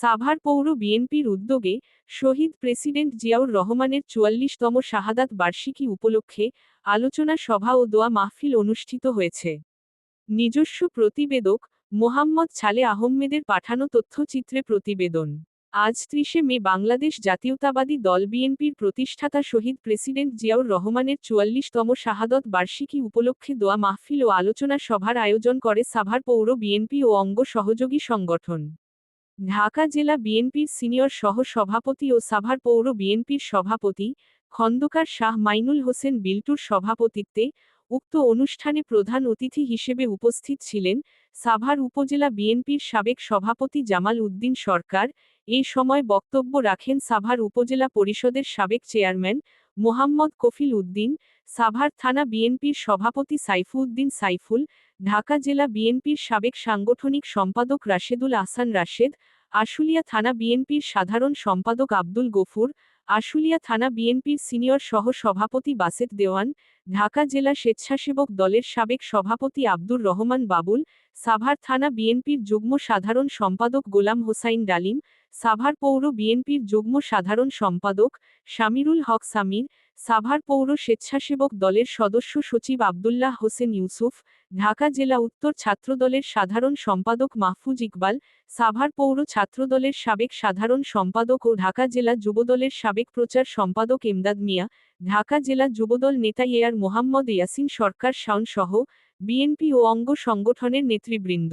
সাভার পৌর বিএনপির উদ্যোগে শহীদ প্রেসিডেন্ট জিয়াউর রহমানের চুয়াল্লিশতম শাহাদাত বার্ষিকী উপলক্ষে আলোচনা সভা ও দোয়া মাহফিল অনুষ্ঠিত হয়েছে। নিজস্ব প্রতিবেদক মোহাম্মদ ছালে আহমেদের পাঠানো তথ্যচিত্রে প্রতিবেদন। আজ ত্রিশে মে বাংলাদেশ জাতীয়তাবাদী দল বিএনপির প্রতিষ্ঠাতা শহীদ প্রেসিডেন্ট জিয়াউর রহমানের চুয়াল্লিশতম শাহাদত বার্ষিকী উপলক্ষে দোয়া মাহফিল ও আলোচনা সভার আয়োজন করে সাভার পৌর বিএনপি ও অঙ্গ সহযোগী সংগঠন। ঢাকা জেলা বিএনপির সিনিয়র সহ সভাপতি ও সাভার পৌর বিএনপির সভাপতি খন্দকার শাহ মাইনুল হোসেন বিল্টুর সভাপতিত্বে উক্ত অনুষ্ঠানে প্রধান অতিথি হিসেবে উপস্থিত ছিলেন সাভার উপজেলা বিএনপির সাবেক সভাপতি জামাল উদ্দিন সরকার। এই সময় বক্তব্য রাখেন সাভার উপজেলা পরিষদের সাবেক চেয়ারম্যান মোহাম্মদ কফিল উদ্দিন, সাভার থানা বিএনপির সভাপতি সাইফুদ্দিন সাইফুল, ঢাকা জেলা বিএনপির সাবেক সাংগঠনিক সম্পাদক রাশেদুল আহসান রাশেদ, আশুলিয়া থানা বিএনপির সাধারণ সম্পাদক আব্দুল গফুর, আশুলিয়া থানা বিএনপির সিনিয়র সহ সভাপতি বাসেত দেওয়ান, ঢাকা জেলা স্বেচ্ছাসেবক দলের সাবেক সভাপতি আব্দুর রহমান বাবুল, সাভার থানা বিএনপির যুগ্ম সাধারণ সম্পাদক গোলাম হোসাইন ডালিম সাভার পৌর বিএনপির যুগ্ম সাধারণ সম্পাদক শামিরুল হক সামির, সাভার পৌর স্বেচ্ছাসেবক দলের সদস্য সচিব আবদুল্লাহ হোসেন ইউসুফ, ঢাকা জেলা উত্তর ছাত্রদলের সাধারণ সম্পাদক মাহফুজ ইকবাল, সাভার পৌর ছাত্রদলের সাবেক সাধারণ সম্পাদক ও ঢাকা জেলা যুবদলের সাবেক প্রচার সম্পাদক এমদাদ মিয়া, ঢাকা জেলা যুবদল নেতা এয়ার মোহাম্মদ ইয়াসিন সরকার শাওন সহ বিএনপি ও অঙ্গ সংগঠনের নেতৃবৃন্দ।